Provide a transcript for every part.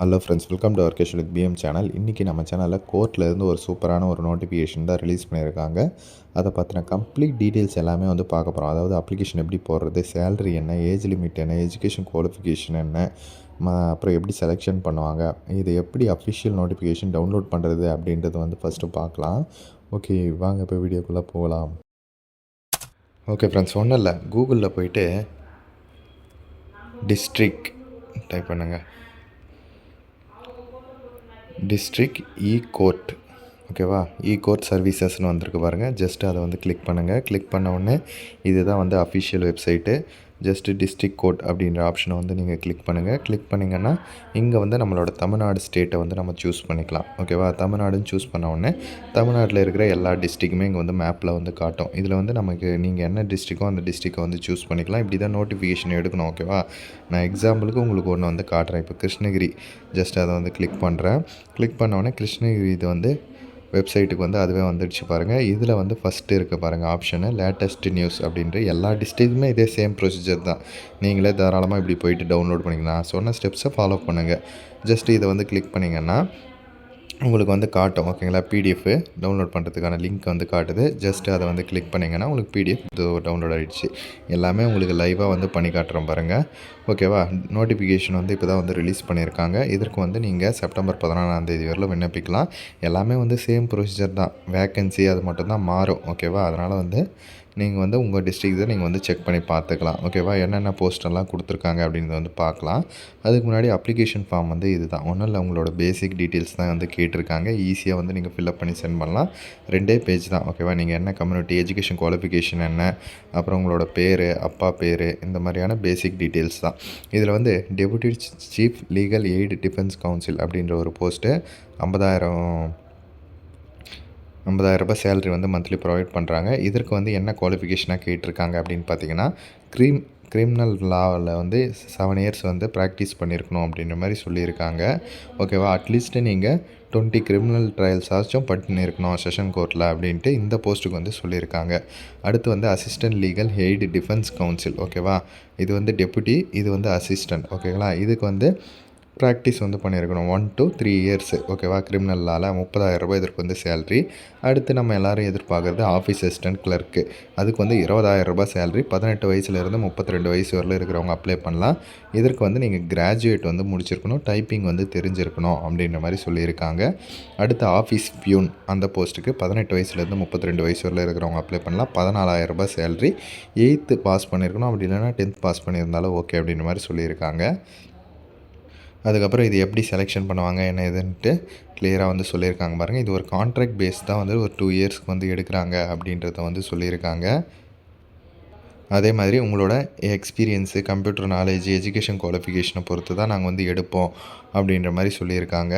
Hello friends welcome to workation with PM channel இன்றைக்கி நம்ம சேனலில் கோர்ட்லேருந்து ஒரு சூப்பரான ஒரு நோட்டிஃபிகேஷன் தான் ரிலீஸ் பண்ணியிருக்காங்க. அதை பற்றின கம்ப்ளீட் டீட்டெயில்ஸ் எல்லாமே வந்து பார்க்க போகிறோம் அதாவது அப்ளிகேஷன் எப்படி போடுறது சேலரி என்ன ஏஜ் லிமிட் என்ன எஜுகேஷன் குவாலிஃபிகேஷன் என்ன ம அப்புறம் எப்படி செலெக்ஷன் பண்ணுவாங்க இது எப்படி அஃபிஷியல் நோட்டிஃபிகேஷன் டவுன்லோட் பண்ணுறது அப்படின்றது வந்து ஃபஸ்ட்டு பார்க்கலாம். ஓகே வாங்க இப்போ வீடியோக்குள்ளே போகலாம். ஓகே ஃப்ரெண்ட்ஸ் ஒன்றும் இல்லை. கூகுளில் போயிட்டு டிஸ்ட்ரிக் டைப் பண்ணுங்கள் டிஸ்ட்ரிக் இ கோர்ட் ஓகேவா இ கோர்ட் சர்வீசஸ்னு வந்திருக்கு பாருங்கள் ஜஸ்ட் அதை வந்து கிளிக் பண்ணுங்கள் கிளிக் பண்ண உடனே இதுதான் வந்து official website just district court அப்படின்ற ஆப்ஷனை வந்து நீங்கள் கிளிக் பண்ணுங்கள் கிளிக் பண்ணிங்கன்னா இங்கே வந்து நம்மளோட தமிழ்நாடு ஸ்டேட்டை வந்து நம்ம சூஸ் பண்ணிக்கலாம். ஓகேவா தமிழ்நாடுன்னு சூஸ் பண்ண உடனே தமிழ்நாட்டில் இருக்கிற எல்லா டிஸ்ட்ரிக்குமே இங்கே வந்து மேப்பில் வந்து காட்டும். இதில் வந்து நமக்கு நீங்கள் என்ன டிஸ்ட்ரிக்கோ அந்த டிஸ்ட்ரிக்கை வந்து சூஸ் பண்ணிக்கலாம். இப்படி தான் நோட்டிஃபிகேஷன் எடுக்கணும். ஓகேவா நான் எக்ஸாம்பிளுக்கு உங்களுக்கு ஒன்று வந்து காட்டுறேன். இப்போ கிருஷ்ணகிரி ஜஸ்ட் அதை வந்து கிளிக் பண்ணுறேன் கிளிக் பண்ண உடனே கிருஷ்ணகிரி இது வந்து வெப்சைட்டுக்கு வந்து அதுவே வந்துடுச்சு பாருங்கள் இதில் வந்து ஃபஸ்ட்டு இருக்க பாருங்கள் ஆப்ஷனு லேட்டஸ்ட் நியூஸ் அப்படின்ற எல்லா டிஸ்ட்ரிக்ட்டுமே இதே சேம் ப்ரொசீஜர் தான். நீங்களே தாராளமாக இப்படி போயிட்டு டவுன்லோட் பண்ணிக்கலாம் சொன்ன ஸ்டெப்ஸை ஃபாலோ பண்ணுங்கள் ஜஸ்ட் இதை வந்து கிளிக் பண்ணிங்கன்னா உங்களுக்கு வந்து காட்டும் ஓகேங்களா? பிடிஎஃப் டவுன்லோட் பண்ணுறதுக்கான லிங்க் வந்து காட்டுது. ஜஸ்ட் அதை வந்து கிளிக் பண்ணிங்கன்னா உங்களுக்கு பிடிஎஃப் டவுன்லோட் ஆகிடுச்சு எல்லாமே உங்களுக்கு லைவாக வந்து பண்ணி காட்டுறோம் பாருங்கள் ஓகேவா நோட்டிஃபிகேஷன் வந்து இப்போ தான் வந்து ரிலீஸ் பண்ணியிருக்காங்க. இதற்கு வந்து நீங்கள் செப்டம்பர் பதினாறாம் தேதி வரல விண்ணப்பிக்கலாம். எல்லாமே வந்து சேம் ப்ரொசீஜர் தான். வேக்கன்சி அது மட்டும்தான் மாறும். ஓகேவா அதனால் வந்து நீங்கள் வந்து உங்கள் டிஸ்ட்ரிக்ட் நீங்கள் வந்து செக் பண்ணி பார்த்துக்கலாம். ஓகேவா என்னென்ன போஸ்டெல்லாம் கொடுத்துருக்காங்க அப்படின்றத வந்து பார்க்கலாம். அதுக்கு முன்னாடி அப்ளிகேஷன் ஃபார்ம் வந்து இது தான் ஒன்றும் இல்லை உங்களோட பேசிக் டீட்டெயில்ஸ் தான் வந்து கேட்டிருக்காங்க. ஈஸியாக வந்து நீங்கள் ஃபில்அப் பண்ணி சென்ட் பண்ணலாம். ரெண்டே பேஜ் தான். ஓகேவா நீங்கள் என்ன கம்யூனிட்டி எஜுகேஷன் குவாலிஃபிகேஷன் என்ன அப்புறம் உங்களோட பேர் அப்பா பேர் இந்த மாதிரியான பேசிக் டீட்டெயில்ஸ் தான். இதில் வந்து deputy chief legal aid defence council அப்படின்ற ஒரு போஸ்ட்டு ஐம்பதாயிரம் ஐம்பதாயிரரூபா சேலரி வந்து மந்த்லி ப்ரொவைட் பண்ணுறாங்க இதற்கு வந்து என்ன குவாலிஃபிகேஷனாக கேட்டிருக்காங்க அப்படின்னு பார்த்தீங்கன்னா க்ரீம் கிரிமினல் லாவில் வந்து செவன் இயர்ஸ் வந்து ப்ராக்டிஸ் பண்ணியிருக்கணும் அப்படின்ற மாதிரி சொல்லியிருக்காங்க. ஓகேவா அட்லீஸ்ட்டு நீங்கள் டுவெண்ட்டி கிரிமினல் ட்ரையல்ஸ் ஆச்சும் பண்ணியிருக்கணும் செஷன் கோர்ட்டில் அப்படின்ட்டு இந்த போஸ்ட்டுக்கு வந்து சொல்லியிருக்காங்க. அடுத்து வந்து assistant legal aid defence counsel ஓகேவா இது வந்து டெப்புட்டி இது வந்து அசிஸ்டன்ட் ஓகேங்களா இதுக்கு வந்து ப்ராக்டிஸ் வந்து பண்ணியிருக்கணும். ஒன் டு த்ரீ இயர்ஸு ஓகேவா கிரிமினலால் முப்பதாயிரம் ரூபாய் இதற்கு வந்து சேல்ரி அடுத்து நம்ம எல்லோரும் எதிர்பார்க்குறது ஆஃபீஸ் அசிஸ்டன்ட் கிளர்க்கு அதுக்கு வந்து இருபதாயிரம் ரூபாய் சேல்ரி பதினெட்டு வயசுலேருந்து முப்பத்தி ரெண்டு வயசு வரல இருக்கிறவங்க அப்ளை பண்ணலாம். இதற்கு வந்து நீங்கள் கிராஜுவேட் வந்து முடிச்சிருக்கணும். டைப்பிங் வந்து தெரிஞ்சிருக்கணும் அப்படின்ற மாதிரி சொல்லியிருக்காங்க. அடுத்து ஆஃபீஸ் பியூன் அந்த போஸ்ட்டுக்கு பதினெட்டு வயசுலேருந்து முப்பத்தி ரெண்டு வயசு வரல இருக்கிறவங்க அப்ளை பண்ணலாம். பதினாலாயிரம் ரூபாய் சேல்ரி எயித்து பாஸ் பண்ணியிருக்கணும் அப்படி இல்லைனா டென்த் பாஸ் பண்ணியிருந்தாலும் ஓகே அப்படின்ற மாதிரி சொல்லியிருக்காங்க. அதுக்கப்புறம் இது எப்படி செலெக்ஷன் பண்ணுவாங்க என்ன இதுன்ட்டு கிளியராக வந்து சொல்லியிருக்காங்க பாருங்கள் இது ஒரு கான்ட்ராக்ட் பேஸ் தான் வந்து ஒரு டூ இயர்ஸ்க்கு வந்து எடுக்கிறாங்க அப்படின்றத வந்து சொல்லியிருக்காங்க. அதே மாதிரி உங்களோட எக்ஸ்பீரியன்ஸு கம்ப்யூட்டர் நாலேஜ் எஜுகேஷன் குவாலிஃபிகேஷனை பொறுத்து தான் நாங்கள் வந்து எடுப்போம் அப்படின்ற மாதிரி சொல்லியிருக்காங்க.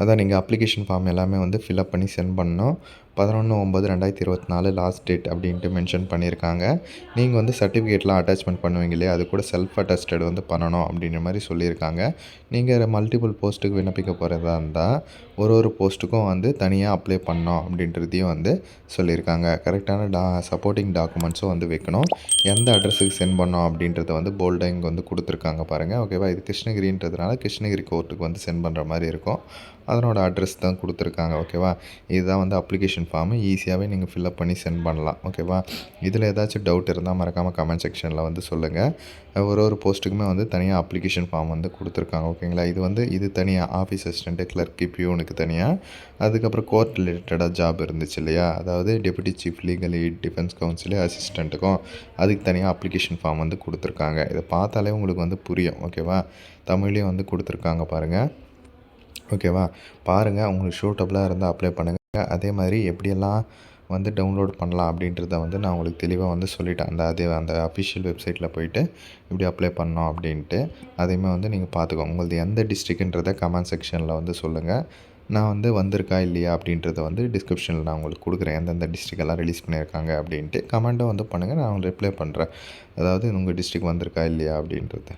அதான் நீங்கள் அப்ளிகேஷன் ஃபார்ம் எல்லாமே வந்து ஃபில்அப் பண்ணி சென்ட் பண்ணணும். பதினொன்று ஒம்பது ரெண்டாயிரத்தி இருபத்தி நாலு லாஸ்ட் டேட் அப்படின்ட்டு மென்ஷன் பண்ணியிருக்காங்க நீங்கள் வந்து சர்டிஃபிகேட்லாம் அட்டாச்மெண்ட் பண்ணுவீங்க இல்லையா? அது கூட செல்ஃப் அட்டஸ்டட் வந்து பண்ணணும் அப்படின்ற மாதிரி சொல்லியிருக்காங்க. நீங்கள் மல்டிபிள் போஸ்ட்டுக்கு விண்ணப்பிக்க போகிறதா இருந்தால் ஒரு ஒரு போஸ்ட்டுக்கும் வந்து தனியாக அப்ளை பண்ணோம் அப்படின்றதையும் வந்து சொல்லியிருக்காங்க. கரெக்டான டா சப்போர்ட்டிங் டாக்குமெண்ட்ஸும் வந்து வைக்கணும். எந்த அட்ரஸுக்கு சென்ட் பண்ணோம் அப்படின்றத வந்து போல்டாக இங்கே வந்து கொடுத்துருக்காங்க பாருங்கள் ஓகேவா இது கிருஷ்ணகிரின்றதுனால கிருஷ்ணகிரி கோர்ட்டுக்கு வந்து சென்ட் பண்ணுற மாதிரி இருக்கும். அதனோட அட்ரஸ் தான் கொடுத்துருக்காங்க ஓகேவா இதுதான் வந்து அப்ளிகேஷன் ஃபார்மு ஈஸியாகவே நீங்கள் ஃபில்அப் பண்ணி சென்ட் பண்ணலாம் ஓகேவா இதில் ஏதாச்சும் டவுட் இருந்தால் மறக்காமல் கமெண்ட் செக்ஷனில் வந்து சொல்லுங்கள் ஒரு ஒரு போஸ்ட்டுக்குமே வந்து தனியாக அப்ளிகேஷன் ஃபார்ம் வந்து கொடுத்துருக்காங்க ஓகேங்களா இது வந்து இது தனியாக ஆஃபீஸ் அசிஸ்டண்ட்டு கிளர்க்கு பியூனுக்கு தனியாக அதுக்கப்புறம் கோர்ட் ரிலேட்டடாக ஜாப் இருந்துச்சு இல்லையா? அதாவது deputy chief legal aid defence counsel அசிஸ்டண்ட்டுக்கும் அதுக்கு தனியாக அப்ளிகேஷன் ஃபார்ம் வந்து கொடுத்துருக்காங்க. இதை பார்த்தாலே உங்களுக்கு வந்து புரியும் ஓகேவா தமிழ்லேயும் வந்து கொடுத்துருக்காங்க பாருங்கள் ஓகேவா? பாருங்கள் உங்களுக்கு ஷூட்டபுளாக இருந்தால் அப்ளை பண்ணுங்கள் அதே மாதிரி எப்படியெல்லாம் வந்து டவுன்லோட் பண்ணலாம் அப்படின்றத வந்து நான் உங்களுக்கு தெளிவாக வந்து சொல்லிட்டேன். அந்த அதே அந்த அஃபிஷியல் வெப்சைட்டில் போயிட்டு இப்படி அப்ளை பண்ணோம் அப்படின்ட்டு. அதையுமே வந்து நீங்கள் பார்த்துக்கோங்க. உங்களது எந்த டிஸ்ட்ரிக்ன்றதை கமெண்ட் செக்ஷனில் வந்து சொல்லுங்கள் நான் வந்து வந்திருக்கா இல்லையா அப்படின்றத வந்து டிஸ்கிரிப்ஷனில் நான் உங்களுக்கு கொடுக்குறேன். எந்தெந்த டிஸ்ட்ரிக்டெல்லாம் ரிலீஸ் பண்ணியிருக்காங்க அப்படின்ட்டு கமெண்ட்டும் வந்து பண்ணுங்கள் நான் ரிப்ளை பண்ணுறேன் அதாவது உங்கள் டிஸ்ட்ரிக் வந்திருக்கா இல்லையா அப்படின்றது.